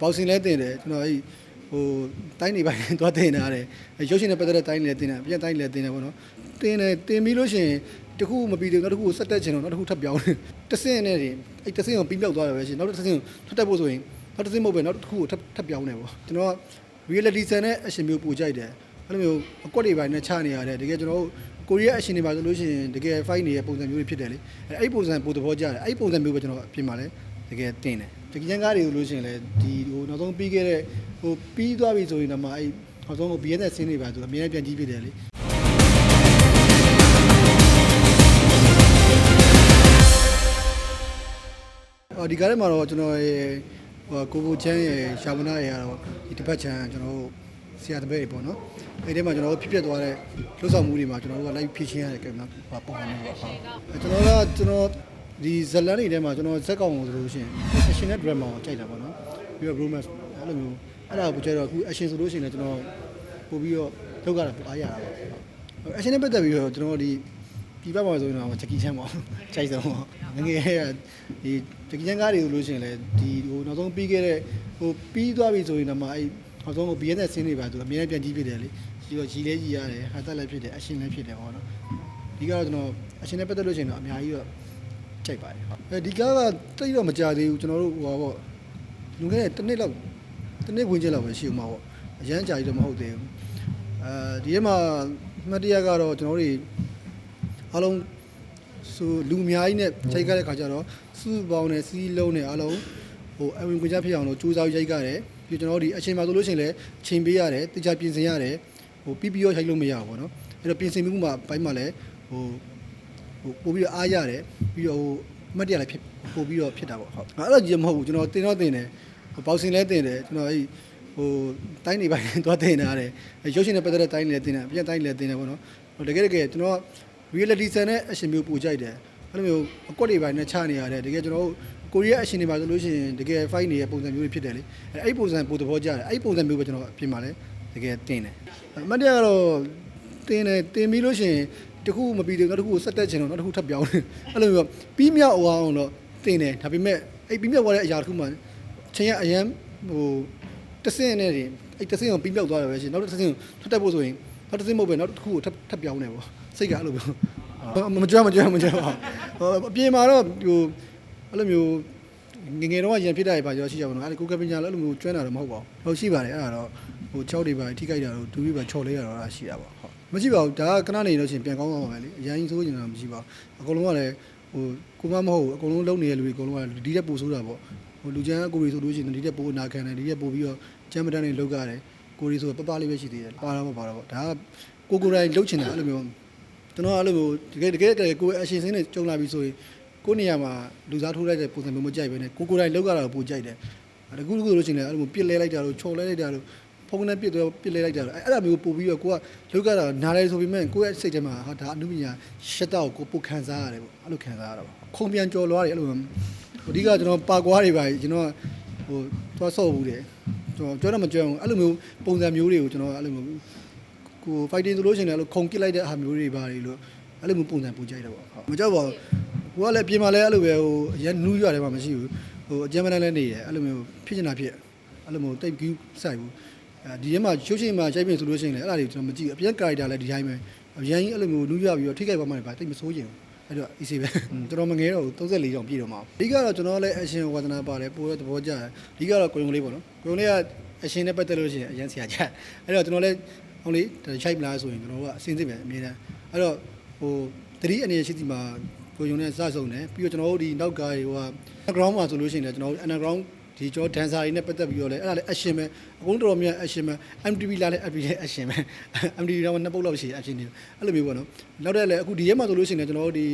ပေါက်စင်လဲတင်တယ်ကျွန်တော်အဲ့ဟိုတိုင်းနေပိုင်းသွားတင်တာရတယ်ရုပ်ရှင်နဲ့ပတ်သက်တဲ့တိုင်းလည်းတင်တယ်ပြန်တိုင်းလည်းတင်တယ်ပေါ့နော်တင်တယ်တင်ပြီးလို့ရှိရင်တခုမပြီးသေးဘူးနောက်တစ်ခုကိုဆက်တက်ချင်တော့နောက်တစ်ခုထပ်ပြောင်းတယ်တစ်ဆင့်နဲ့တင်အဲ့တစ်ဆင့်ကိုပြီးပြောက်သွားတယ်ပဲရှင်နောက်တစ်ဆင့်ကိုထပ်တက်ဖို့ဆိုရင်နောက်တစ်ဆင့်မဟုတ်ပဲနောက်တစ်ခုကိုထပ်ထပ်ပြောင်းတယ်ပေါ့ကျွန်တော်က reality ဆန်တဲ့အရှင်မျိုးပူကြိုက်တယ်အဲ့လိုမျိုးအကွက်တွေပိုင်းနဲ့ချနေရတယ်တကယ်ကျွန်တော်တို့ကိုရီးယားအရှင်တွေပါဆိုလို့ရှိရင်တကယ် fight နေတဲ့ပုံစံမျိုးတွေဖြစ်တယ်လေအဲ့အဲ့ပုံစံပိုသဘောကျတယ်အဲ့ပုံစံမျိုးပဲကျွန်တော်အပြင်မှာလဲတကယ်တင်တယ် တကယ်ကျန်ကားတွေဆိုလို့ရှိရင်လည်းဒီဟိုနောက်ဆုံးပြီးခဲ့တဲ့ဟိုပြီးသွားပြီဆိုရင်တော့မှအဲ့နောက်ဆုံးဟို BS ဆင်းနေပါဆိုတော့အများကြီးပြန်ကြည့်ဖြစ်တယ်လေအော်ဒီကားထဲမှာတော့ကျွန်တော်ရဲ့ဟိုကိုကိုချမ်းရဲ့ရှာဝနာရဲ့ကတော့ဒီတစ်ပတ်ချမ်းကျွန်တော်တို့ဆရာတပည့်တွေပေါ့နော်အဲ့ဒီမှာကျွန်တော်တို့ဖြစ်ပျက်သွားတဲ့လှုပ်ဆောင်မှုတွေမှာကျွန်တော်တို့ကလိုက်ဖြည့်ရှင်းရတဲ့ကံမှာပုံမှန်မျိုးပေါ့ဟုတ်ကျွန်တော်ကကျွန်တော် ဒီဇလန်တွေထဲမှာကျွန်တော်ဇက်ကောင်ကိုဆိုလို့ရှိရင် action နဲ့ drama ကိုကြိုက်တာပေါ့နော်ပြီးတော့ romance အဲ့လိုမျိုးအဲ့ဒါကိုကြိုက်တော့အခု action ဆိုလို့ရှိရင်လည်းကျွန်တော်ပို့ပြီးတော့လောက်ရတာပိုအားရတာပေါ့ action နဲ့ပတ်သက်ပြီးတော့ကျွန်တော်ဒီဒီဘက်မှာဆိုရင်တော့ချက်ကီချမ်းပေါ့ခြိုက်ဆုံးပေါ့ငငယ်ကဒီချက်ကီချမ်းကားတွေဆိုလို့ရှိရင်လည်းဒီဟိုနောက်ဆုံးပြီးခဲ့တဲ့ဟိုပြီးသွားပြီဆိုရင်တော့မှအဲ့နောက်ဆုံးဟို BS ဆင်းနေပါဆိုတော့အများကြီးပြန်ကြည့်ဖြစ်တယ်လေပြီးတော့ဂျီလဲကြီးရတယ်ဟာတက်လည်းဖြစ်တယ် action လည်းဖြစ်တယ်ပေါ့နော်ဒီကတော့ကျွန်တော် action နဲ့ပတ်သက်လို့ရှိရင်တော့အများကြီးတော့ ကြိုက်ပါတယ်ဟုတ်အဲဒီကားကတိတ်တော့မကြသေးဘူးကျွန်တော်တို့ဟိုပါပေါ့လူငယ်တစ်နှစ်လောက်တစ်နှစ်ဝင်ကျလောက်ပဲရှိဦးမှာပေါ့အရန်ကြာကြီးတော့မဟုတ်သေးဘူးအဲဒီထဲမှာမှတ်တရကတော့ကျွန်တော်တို့အားလုံးဆိုလူအများကြီးနဲ့ချိန်ကြတဲ့ခါကျတော့စုပေါင်းနဲ့စီးလုံးနဲ့အားလုံးဟိုအဝင်ကြဖြစ်အောင်လို့စူးစမ်းရိုက်ကြတယ်ပြီးကျွန်တော်တို့ဒီအချိန်မှာဆိုလို့ရှိရင်လည်းချိန်ပေးရတယ်တခြားပြင်ဆင်ရတယ်ဟိုပြီးပြီးရောရိုက်လို့မရဘူးပေါ့နော်အဲ့တော့ပြင်ဆင်မှုမှာဘိုင်းမှာလည်းဟို ဟိုပို့ပြီးတော့အားရတယ်ပြီးတော့ဟိုအမှတ်တရလည်းဖြစ်ပို့ပြီးတော့ဖြစ်တာပေါ့ဟုတ်အဲ့လိုကြီးမဟုတ်ဘူးကျွန်တော်တင်တော့တင်တယ်ဟိုပေါက်စင်လဲတင်တယ်ကျွန်တော်အဲ့ဟိုတိုင်းနေပိုင်းသွားတင်တာရတယ်ရုပ်ရှင်နဲ့ပတ်သက်တဲ့တိုင်းလည်းတင်တယ်ပြန်တိုင်းလည်းတင်တယ်ပေါ့နော်တကယ်တကယ်ကျွန်တော် reality ဆန်တဲ့အရှင်မျိုးပူကြိုက်တယ်အဲ့လိုမျိုးအကွက်တွေပိုင်းနဲ့ချနေရတယ်တကယ်ကျွန်တော်တို့ကိုရီးယားအရှင်တွေပါဆိုလို့ရှိရင်တကယ် fight နေတဲ့ပုံစံမျိုးတွေဖြစ်တယ်လေအဲ့အဲ့ပုံစံပိုသဘောကျတယ်အဲ့ပုံစံမျိုးပဲကျွန်တော်အပြင်မှာလဲတကယ်တင်တယ်အမှတ်တရကတော့တင်တယ်တင်ပြီးလို့ရှိရင် တခုမပြီးသေးဘူးနောက်တစ်ခုကိုဆက်တက်ချင်တော့နောက်တစ်ခုထပ်ပြောင်းတယ်အဲ့လိုမျိုးပြီးမြောက်အောင်တော့တင်တယ်ဒါပေမဲ့အဲ့ပြီးမြောက်သွားတဲ့အရာတစ်ခုမှချင်းရအရန်ဟိုတဆင့်နဲ့တင်အဲ့တဆင့်ကိုပြီးမြောက်သွားတယ်ပဲရှင်နောက်တစ်ဆင့်ကိုထပ်တက်ဖို့ဆိုရင်နောက်တစ်ဆင့်မဟုတ်ပဲနောက်တစ်ခုကိုထပ်ထပ်ပြောင်းတယ်ပေါ့စိတ်ကအဲ့လိုမျိုးမကြွမကြွမကြွဟိုအပြင်မှာတော့ဟိုအဲ့လိုမျိုးငငယ်တော့ရန်ဖြစ်တာတွေပါရောရှိကြပါတော့အဲ့ဒီကိုကပညာလည်းအဲ့လိုမျိုးကျွမ်းတာတော့မဟုတ်ပါဘူးဟုတ်ရှိပါတယ်အဲ့ဒါတော့ဟို6တွေပါထိခိုက်တာတော့ဒူပြီးပါချော်လေးရတော့ရှိတာပေါ့ဟုတ် မရှိပါဘူးဒါကခဏနေလို့ရှိရင်ပြန်ကောင်းသွားပါပဲလေအရင်ဆိုးနေတာမရှိပါဘူးအကုန်လုံးကလည်းဟိုကိုမမဟုတ်ဘူးအကုန်လုံးလုံနေတဲ့လူတွေအကုန်လုံးကဒီတက်ပို့ဆိုးတာပေါ့ဟိုလူချမ်းကိုရီဆိုလို့ရှိရင်ဒီတက်ပို့နာခံတယ်ဒီတက်ပို့ပြီးတော့ချမ်းမတန်းနေလောက်ကြတယ်ကိုရီဆိုပပလေးပဲရှိသေးတယ်ပါတော့ပါတော့ဒါကကိုကိုတိုင်းလှုပ်ချင်တာအဲ့လိုမျိုးကျွန်တော်အဲ့လိုမျိုးတကယ်တကယ်တကယ်ကိုယ်အရှင်စင်းနဲ့ကြုံလာပြီဆိုရင်ကိုယ့်နေရာမှာလူစားထိုးလိုက်တဲ့ပုံစံမျိုးမကြိုက်ပဲနဲ့ကိုကိုယ်တိုင်လောက်ရတာကိုပိုကြိုက်တယ်အဲ့ဒါကူကူလို့ရှိရင်လည်းအဲ့လိုမျိုးပြစ်လဲလိုက်တာလို့ချော်လဲလိုက်တာလို့ ဖုန်းနဲ့ပြစ်တော့ပြစ်လဲလိုက်တာလို့အဲ့ဒါမျိုးပို့ပြီးတော့ကိုကလောက်ရတာနားလဲဆိုပေမဲ့ကိုယ့်ရဲ့စိတ်ထဲမှာဟာဒါအနုပညာရှက်တော့ကိုပို့ခံစားရတယ်ပေါ့အဲ့လိုခံစားရတာပါခုံပြန်ကြော်လွားတယ်အဲ့လိုအဓိကကျွန်တော်ပါကွားတွေပါကျွန်တော်ဟိုသွားဆော့ဘူးတယ်ကျွန်တော်ကြောတော့မကြောက်ဘူးအဲ့လိုမျိုးပုံစံမျိုးတွေကိုကျွန်တော်အဲ့လိုမျိုးကို fighting ဆိုလို့ရှိရင်လည်းအဲ့လိုခုံကစ်လိုက်တဲ့အားမျိုးတွေပါတယ်လို့အဲ့လိုမျိုးပုံစံပူကြိုက်တယ်ပေါ့ဟုတ်မကြောက်ပါဘူးကိုကလည်းပြင်မှာလည်းအဲ့လိုပဲဟိုအရင်နူးရတယ်မှမရှိဘူးဟိုအကြမ်းမတမ်းလည်းနေတယ်အဲ့လိုမျိုးဖြစ်နေတာဖြစ်အဲ့လိုမျိုးတိတ်ကူးဆိုင်ဘူးအဲ ဒီထဲမှာရုပ်ရှင်မှာရိုက်ပြင်ဆိုလို့ရှိရင်လည်းအဲ့ဒါတွေကျွန်တော်မကြည့်ဘူးအပြင် character လည်းဒီတိုင်းပဲအရင်ကြီးအဲ့လိုမျိုးနူးရပြီးတော့ထိခိုက်ပါမှလည်းပါတိတ်မစိုးရင်အဲ့တော့ easy ပဲကျွန်တော်မငယ်တော့ဘူး34တောင်ပြည့်တော့မှာအဓိကတော့ကျွန်တော်လည်း action ဝါသနာပါတယ်ပိုတော့သဘောကျတယ်အဓိကတော့ကိုယုံလေးပေါ့နော်ကိုယုံလေးကအရှင်နဲ့ပတ်သက်လို့ရှိရင်အရင်ဆရာကြအဲ့တော့ကျွန်တော်လည်းဟုတ်လေချိုက်မလားဆိုရင်ကျွန်တော်တို့ကအစင်းစစ်ပဲအမြဲတမ်းအဲ့တော့ဟိုတတိအနေရှိစီမှာကိုယုံနဲ့စဆုံတယ်ပြီးတော့ကျွန်တော်တို့ဒီနောက်ကားတွေဟိုက underground မှာဆိုလို့ရှိရင်လည်းကျွန်တော်တို့ underground ဒီကျွန်တော် dancer တွေနဲ့ပတ်သက်ပြီးတော့လည်းအဲ့ဒါလည်း action ပဲအကုန်တော်တော်များ action ပဲ MTV လာလည်း FB လည်း action ပဲ MTV တော့နှစ်ပုတ်လောက်ရှိ action တွေအဲ့လိုမျိုးပေါ့နော်နောက်တဲ့လည်းအခုဒီရဲမှာဆိုလို့ရှိရင်လည်းကျွန်တော်တို့ဒီ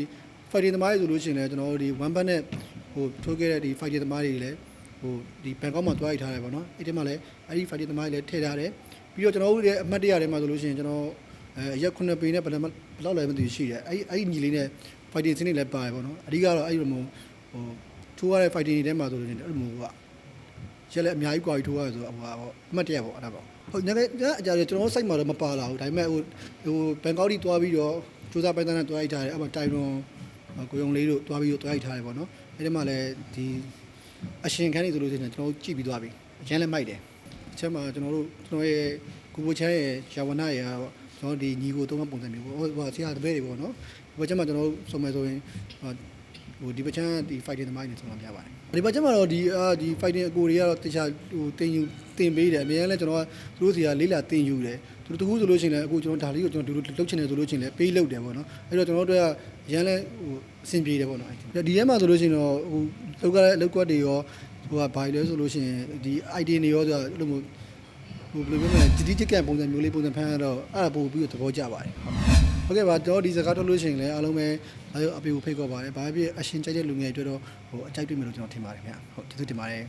fighting သမားတွေဆိုလို့ရှိရင်လည်းကျွန်တော်တို့ဒီ one band နဲ့ဟိုထိုးခဲ့တဲ့ဒီ fighting သမားတွေလည်းဟိုဒီဘန်ကောက်မှာတွားရထားတယ်ပေါ့နော်အဲ့ဒီမှာလည်းအဲ့ဒီ fighting သမားတွေလည်းထည့်ထားတယ်ပြီးတော့ကျွန်တော်တို့ရဲ့အမှတ်တရထဲမှာဆိုလို့ရှိရင်ကျွန်တော်အဲရက်9ပေနဲ့ဘယ်လောက်ဘယ်လောက်လဲမသိဘူးရှိတယ်အဲ့အဲ့ညီလေးနဲ့ fighting စနစ်လည်းပါတယ်ပေါ့နော်အဓိကတော့အဲ့လိုမျိုးဟိုထိုးရတဲ့ fighting တွေထဲမှာဆိုလို့ရှိရင်အဲ့လိုမျိုးက ရက်လည်းအများကြီးကွာပြီးထိုးရတယ်ဆိုတော့ဟိုဟာပေါ့အမှတ်တရပေါ့အဲ့ဒါပေါ့ဟုတ်ညကအကြတယ်ကျွန်တော်စိတ်မှာတော့မပါလာဘူးဒါပေမဲ့ဟိုဟိုဘန်ကောက်ထိသွားပြီးတော့စူးစမ်းပိုင်တန်းနဲ့တွားရိုက်ထားတယ်အဲ့မှာတိုင်ရွန်ကိုယုံလေးတို့တွားပြီးတော့တွားရိုက်ထားတယ်ပေါ့နော်အဲ့ဒီမှာလည်းဒီအရှင်ခန်းနေဆိုလို့ရှိရင်ကျွန်တော်ကြည့်ပြီးသွားပြီအကျန်းလည်းမိုက်တယ်အချက်မှာကျွန်တော်တို့ကျွန်တော်ရဲ့ကိုကိုချမ်းရဲ့ရှာဝနာရဲ့ကတော့ကျွန်တော်ဒီညီကိုသုံးပုံစံမျိုးပေါ့ဟိုဆရာတပည့်တွေပေါ့နော်ဒီဘက်ချက်မှာကျွန်တော်တို့စုံမယ်ဆိုရင် ဟိုဒီဘက်ချမ်းဒီ fighting သမားတွေနဲ့ဆုံးမပြပါတယ်ဒီဘက်ချက်မှာတော့ဒီအာဒီ fighting အကိုတွေကတော့တခြားဟိုတင်ယူတင်ပေးတယ်အများလည်းကျွန်တော်ကသူတို့စီကလေးလာတင်ယူတယ်သူတို့တခုဆိုလို့ရှိရင်လည်းအခုကျွန်တော်ဒါလေးကိုကျွန်တော်ဒီလိုလှုပ်ချင်တယ်ဆိုလို့ရှိရင်လည်းပေးလုပ်တယ်ပေါ့နော်အဲ့တော့ကျွန်တော်တို့ကရန်လဲဟိုအဆင်ပြေတယ်ပေါ့နော်ဒီထဲမှာဆိုလို့ရှိရင်တော့ဟိုလောက်ကလောက်ကတွေရောဟိုကဘာလဲဆိုလို့ရှိရင်ဒီ idea တွေရောဆိုတော့အဲ့လိုမျိုးဟိုဘယ်လိုပြောမလဲတတိကျကပုံစံမျိုးလေးပုံစံဖမ်းရတော့အဲ့ဒါပို့ပြီးတော့သဘောကျပါတယ်ဟုတ်ကဲ့ပါတော့ဒီစကားထုတ်လို့ရှိရင်လည်းအားလုံးပဲ အားလုံးအပေကိုဖိတ်ခေါ်ပါတယ်ဘာဖြစ်အရှင်ကြိုက်တဲ့လူငယ်တွေအတွက်တော့ဟိုအကြိုက်တွေ့မယ်လို့ကျွန်တော်ထင်ပါတယ်ခင်ဗျဟုတ်ကျေးဇူးတင်ပါတယ်